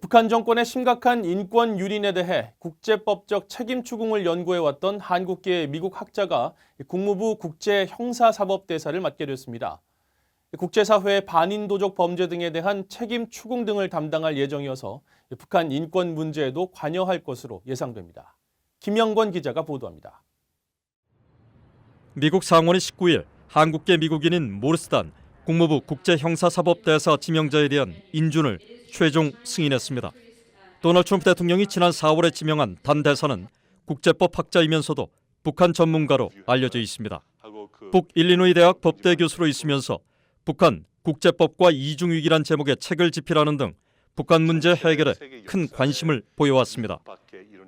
북한 정권의 심각한 인권 유린에 대해 국제법적 책임 추궁을 연구해왔던 한국계 미국 학자가 국무부 국제형사사법대사를 맡게 됐습니다. 국제사회의 반인도적 범죄 등에 대한 책임 추궁 등을 담당할 예정이어서 북한 인권 문제에도 관여할 것으로 예상됩니다. 김영권 기자가 보도합니다. 미국 상원이 19일 한국계 미국인인 모르스단 국무부 국제형사사법대사 지명자에 대한 인준을 최종 승인했습니다. 도널드 트럼프 대통령이 지난 4월에 지명한 단 대사는 국제법 학자이면서도 북한 전문가로 알려져 있습니다. 북 일리노이 대학 법대 교수로 있으면서 북한 국제법과 이중위기란 제목의 책을 집필하는 등 북한 문제 해결에 큰 관심을 보여왔습니다.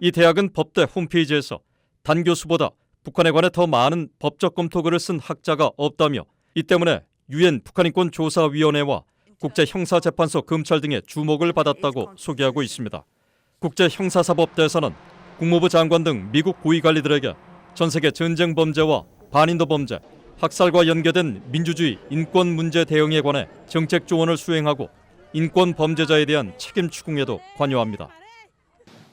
이 대학은 법대 홈페이지에서 단 교수보다 북한에 관해 더 많은 법적 검토글을 쓴 학자가 없다며 이 때문에 유엔 북한인권 조사위원회와 국제형사재판소 검찰 등의 주목을 받았다고 소개하고 있습니다. 국제형사사법대사는 국무부 장관 등 미국 고위관리들에게 전 세계 전쟁 범죄와 반인도 범죄, 학살과 연계된 민주주의 인권 문제 대응에 관해 정책 조언을 수행하고 인권 범죄자에 대한 책임 추궁에도 관여합니다.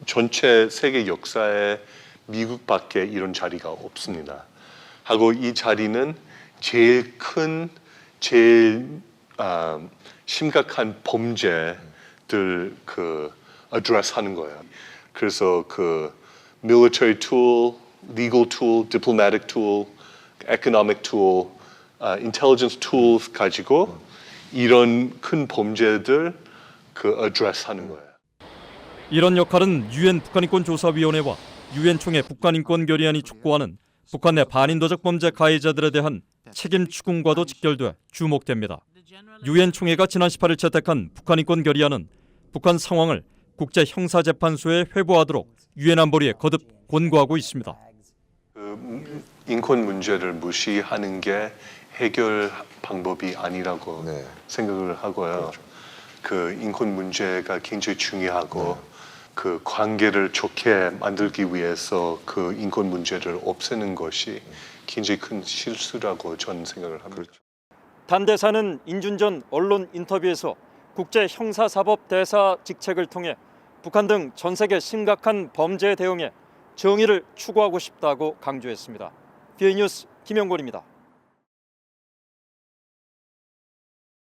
전체 세계 역사에 미국밖에 이런 자리가 없습니다. 하고 이 자리는 제일 큰, 제일 아, 심각한 범죄들 그 address 하는 거예요. 그래서 그 military tool, legal tool, diplomatic tool, economic tool, 아, intelligence tools 가지고 이런 큰 범죄들 그 address 하는 거예요. 이런 역할은 유엔 북한인권 조사위원회와 유엔 총회 북한인권 결의안이 촉구하는 북한 내 반인도적 범죄 가해자들에 대한 책임 추궁과도 직결돼 주목됩니다. 유엔 총회가 지난 18일 채택한 북한 인권 결의안은 북한 상황을 국제 형사 재판소에 회부하도록 유엔 안보리에 거듭 권고하고 있습니다. 그 인권 문제를 무시하는 게 해결 방법이 아니라고 네. 생각을 하고요. 그 인권 문제가 굉장히 중요하고 그 관계를 좋게 만들기 위해서 그 인권 문제를 없애는 것이 굉장히 큰 실수라고 저는 생각을 합니다. 단 대사는 인준 전 언론 인터뷰에서 국제 형사사법 대사 직책을 통해 북한 등 전 세계 심각한 범죄 대응에 정의를 추구하고 싶다고 강조했습니다. 비의 뉴스 김영곤입니다.